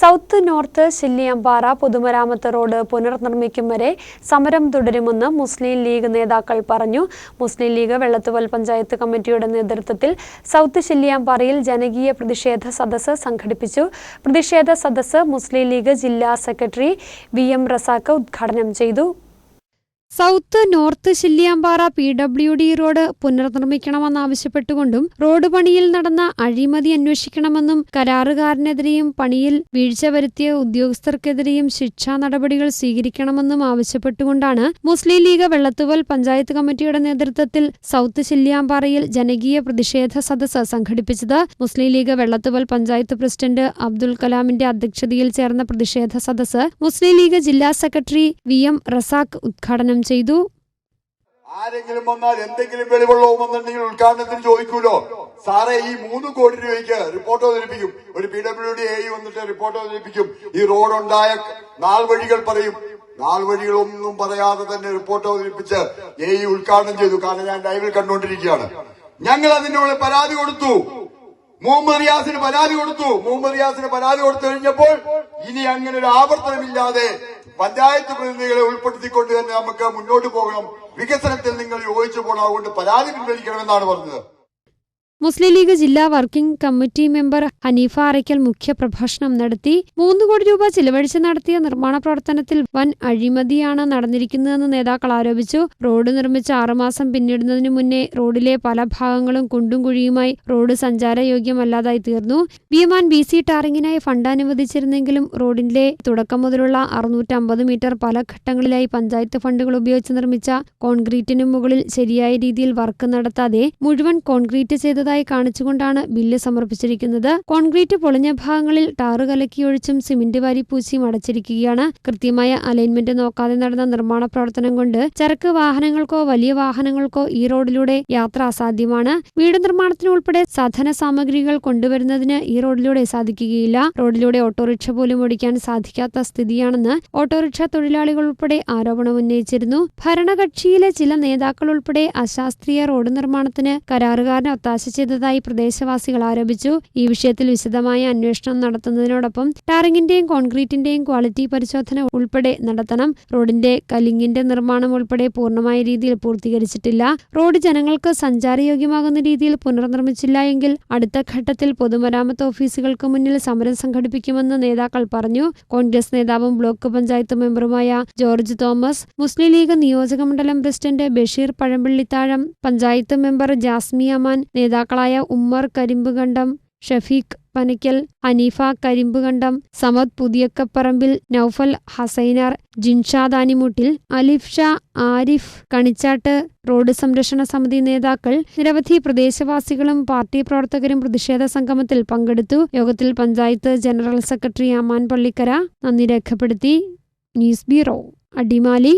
South north ശില്ലിയമ്പാറ പൊതുമരാമത്ത് road പുനർനിർമ്മിക്കും വരെ സമരം തുടരുമെന്ന് മുസ്ലിം ലീഗ് നേതാക്കൾ പറഞ്ഞു. മുസ്ലിം ലീഗ് വെള്ളത്തുവൽ പഞ്ചായത്ത് കമ്മിറ്റിയുടെ നേതൃത്വത്തിൽ സൗത്ത് ശില്ലിയാമ്പാറയിൽ ജനകീയ പ്രതിഷേധ സദസ്സ് സംഘടിപ്പിച്ചു. പ്രതിഷേധ സദസ്സ് മുസ്ലിം ലീഗ് ജില്ലാ സെക്രട്ടറി വി എം റസാക്ക് ഉദ്ഘാടനം ചെയ്തു. South north Shilliyampara P W D road പുനർനിർമ്മിക്കണമെന്നാവശ്യപ്പെട്ടുകൊണ്ടും road പണിയിൽ നടന്ന അഴിമതി അന്വേഷിക്കണമെന്നും കരാറുകാരനെതിരെയും പണിയിൽ വീഴ്ച വരുത്തിയ ഉദ്യോഗസ്ഥർക്കെതിരെയും ശിക്ഷാ നടപടികൾ സ്വീകരിക്കണമെന്നും ആവശ്യപ്പെട്ടുകൊണ്ടാണ് മുസ്ലിം ലീഗ് വെള്ളത്തുവൽ പഞ്ചായത്ത് കമ്മിറ്റിയുടെ നേതൃത്വത്തിൽ സൗത്ത് ശില്ലിയാമ്പാറയിൽ ജനകീയ പ്രതിഷേധ സദസ്സ് സംഘടിപ്പിച്ചത് മുസ്ലിം ലീഗ് വെള്ളത്തുവൽ പഞ്ചായത്ത് പ്രസിഡന്റ് അബ്ദുൽ കലാമിന്റെ അധ്യക്ഷതയിൽ ചേർന്ന പ്രതിഷേധ സദസ്സ് മുസ്ലിം ലീഗ് ജില്ലാ സെക്രട്ടറി വി എം റസാഖ് ഉദ്ഘാടനം ചെയ്തു. ആരെങ്കിലും വന്നാൽ എന്തെങ്കിലും വെളിവുള്ളവും വന്നിട്ടുണ്ടെങ്കിൽ ഉദ്ഘാടനത്തിന് ചോദിക്കൂലോ? സാറേ ഈ മൂന്ന് കോടി രൂപയ്ക്ക് റിപ്പോർട്ട് അവതരിപ്പിക്കും. ഒരു പി ഡബ്ല്യു ഡി എ വന്നിട്ട് റിപ്പോർട്ട് അവതരിപ്പിക്കും. ഈ റോഡ് ഉണ്ടായ നാൾ വഴികൾ പറയും. നാൾ വഴികളൊന്നും പറയാതെ തന്നെ റിപ്പോർട്ട് അവതരിപ്പിച്ച് എ ഉദ്ഘാടനം ചെയ്തു. കാരണം ഞാൻ ലൈവിൽ കണ്ടുകൊണ്ടിരിക്കുകയാണ്. ഞങ്ങൾ അതിനോട് പരാതി കൊടുത്തു. മുഹമ്മദ് റിയാസിന് പരാതി കൊടുത്തു. മുഹമ്മദ് റിയാസിന് പരാതി കൊടുത്തു കഴിഞ്ഞപ്പോൾ ഇനി അങ്ങനെ ഒരു ആവർത്തനമില്ലാതെ പഞ്ചായത്ത് പ്രതിനിധികളെ ഉൾപ്പെടുത്തിക്കൊണ്ട് തന്നെ നമുക്ക് മുന്നോട്ട് പോകണം. വികസനത്തിൽ നിങ്ങൾ യോജിച്ചു പോകണം. അതുകൊണ്ട് പരാതി പിൻവലിക്കണമെന്നാണ് പറഞ്ഞത്. മുസ്ലിം ലീഗ് ജില്ലാ working committee member Hanifa Arakkal മുഖ്യപ്രഭാഷണം നടത്തി മൂന്ന് കോടി രൂപ ചിലവഴിച്ച് നടത്തിയ നിർമ്മാണ പ്രവർത്തനത്തിൽ വൻ അഴിമതിയാണ് നടന്നിരിക്കുന്നതെന്ന് നേതാക്കൾ ആരോപിച്ചു. റോഡ് നിർമ്മിച്ച് ആറുമാസം പിന്നിടുന്നതിനു മുന്നേ റോഡിലെ പല ഭാഗങ്ങളും കുണ്ടും കുഴിയുമായി റോഡ് സഞ്ചാരയോഗ്യമല്ലാതായി തീർന്നു. ബിയമാൻ ബി സി ടാറിങ്ങിനായി ഫണ്ട് അനുവദിച്ചിരുന്നെങ്കിലും റോഡിന്റെ തുടക്കം മുതലുള്ള അറുന്നൂറ്റമ്പത് മീറ്റർ പല ഘട്ടങ്ങളിലായി പഞ്ചായത്ത് ഫണ്ടുകൾ ഉപയോഗിച്ച് നിർമ്മിച്ച കോൺക്രീറ്റിനു മുകളിൽ ശരിയായ രീതിയിൽ വർക്ക് നടത്താതെ മുഴുവൻ കോൺക്രീറ്റ് ചെയ്തതായി കാണിച്ചുകൊണ്ടാണ് ബില്ല് സമർപ്പിച്ചിരിക്കുന്നത്. കോൺക്രീറ്റ് പൊളിഞ്ഞ ഭാഗങ്ങളിൽ ടാറ് കലക്കിയൊഴിച്ചും സിമന്റ് വാരി പൂച്ചിയും അടച്ചിരിക്കുകയാണ്. കൃത്യമായ അലൈൻമെന്റ് നോക്കാതെ നടന്ന നിർമ്മാണ പ്രവർത്തനം കൊണ്ട് ചരക്ക് വാഹനങ്ങൾക്കോ വലിയ വാഹനങ്ങൾക്കോ ഈ റോഡിലൂടെ യാത്ര അസാധ്യമാണ്. വീട് നിർമ്മാണത്തിന് ഉൾപ്പെടെ സാധന സാമഗ്രികൾ കൊണ്ടുവരുന്നതിന് ഈ റോഡിലൂടെ സാധിക്കുകയില്ല. റോഡിലൂടെ ഓട്ടോറിക്ഷ പോലും ഓടിക്കാൻ സാധിക്കാത്ത സ്ഥിതിയാണെന്ന് ഓട്ടോറിക്ഷ തൊഴിലാളികൾ ഉൾപ്പെടെ ആരോപണം ഉന്നയിച്ചിരുന്നു. ഭരണകക്ഷിയിലെ ചില നേതാക്കൾ ഉൾപ്പെടെ അശാസ്ത്രീയ റോഡ് നിർമ്മാണത്തിന് കരാറുകാരനെ ഒത്താശ ചെയ്തതായി പ്രദേശവാസികൾ ആരോപിച്ചു. ഈ വിഷയത്തിൽ വിശദമായ അന്വേഷണം നടത്തുന്നതിനോടൊപ്പം ടാറിങ്ങിന്റെയും കോൺക്രീറ്റിന്റെയും ക്വാളിറ്റി പരിശോധന ഉൾപ്പെടെ നടത്തണം. റോഡിന്റെ കലിങ്ങിന്റെ നിർമ്മാണം ഉൾപ്പെടെ പൂർണമായ രീതിയിൽ പൂർത്തീകരിച്ചിട്ടില്ല. റോഡ് ജനങ്ങൾക്ക് സഞ്ചാരയോഗ്യമാകുന്ന രീതിയിൽ പുനർനിർമ്മിച്ചില്ല എങ്കിൽ അടുത്ത ഘട്ടത്തിൽ പൊതുമരാമത്ത് ഓഫീസുകൾക്ക് മുന്നിൽ സമരം സംഘടിപ്പിക്കുമെന്ന് നേതാക്കൾ പറഞ്ഞു. കോൺഗ്രസ് നേതാവും ബ്ലോക്ക് പഞ്ചായത്ത് മെമ്പറുമായ ജോർജ് തോമസ് മുസ്ലിം ലീഗ് നിയോജക മണ്ഡലം പ്രസിഡന്റ് ബഷീർ പഴമ്പള്ളിത്താഴം പഞ്ചായത്ത് മെമ്പർ ജാസ്മി അമാൻ നേതാക്കളായ ഉമ്മർ കരിമ്പുകണ്ടം ഷഫീഖ് പനിക്കൽ ഹനീഫ കരിമ്പുകണ്ടം സമദ് പുതിയക്കപ്പറമ്പിൽ നൌഫൽ ഹസൈനാർ ജിൻഷാദ് ആനിമുട്ടിൽ അലിഫ് ഷാ ആരിഫ് കണിച്ചാട്ട് റോഡ് സംരക്ഷണ സമിതി നേതാക്കൾ നിരവധി പ്രദേശവാസികളും പാർട്ടി പ്രവർത്തകരും പ്രതിഷേധ സംഗമത്തിൽ പങ്കെടുത്തു. യോഗത്തിൽ പഞ്ചായത്ത് ജനറൽ സെക്രട്ടറി അമാൻ പള്ളിക്കര നന്ദി രേഖപ്പെടുത്തി. News bureau Adimali.